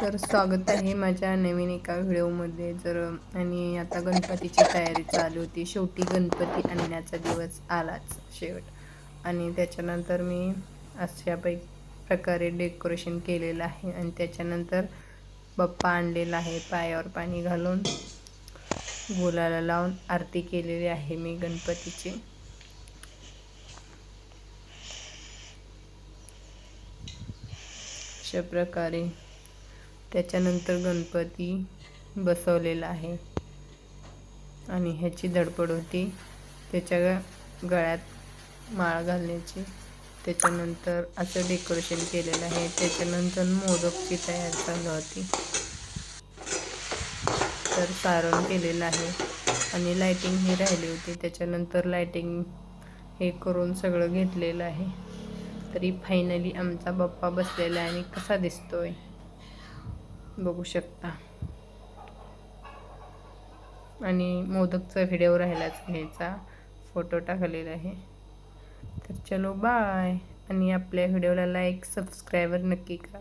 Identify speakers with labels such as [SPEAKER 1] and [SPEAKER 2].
[SPEAKER 1] तर स्वागत आहे माझ्या नवीन एका व्हिडिओमध्ये. जर आणि आता गणपतीची तयारी चालू होती. शेवटी गणपती आणण्याचा दिवस आलाच शेवट. आणि त्याच्यानंतर मी अशा पै प्रकारे डेकोरेशन केलेलं आहे. आणि त्याच्यानंतर बाप्पा आणलेला आहे पायावर पाणी घालून. गुलाला लावून आरती केलेली आहे मी गणपतीची. अशा प्रकारे त्याच्यानंतर गणपती बसवलेला आहे. आणि ह्याची धडपड होती. त्याच्या गळ्यात माळ घालण्याची. त्याच्यानंतर असं डेकोरेशन केलेलं आहे. त्याच्यानंतर मोदकची तयारी चालू होती. तर सारण केलेलं आहे. आणि लायटिंग ही राहिली होती. त्याच्यानंतर लायटिंग हे करून सगळं घेतलेलं आहे. तरी फायनली आमचा बाप्पा बसलेला आहे आणि कसा दिसतोय? बघू शकता. आणि मोदकचा व्हिडिओ राहिलाच घ्यायचा. फोटो टाकलेला आहे. तर चलो बाय आणि आपल्या व्हिडिओला लाईक सबस्क्राईबर नक्की करा.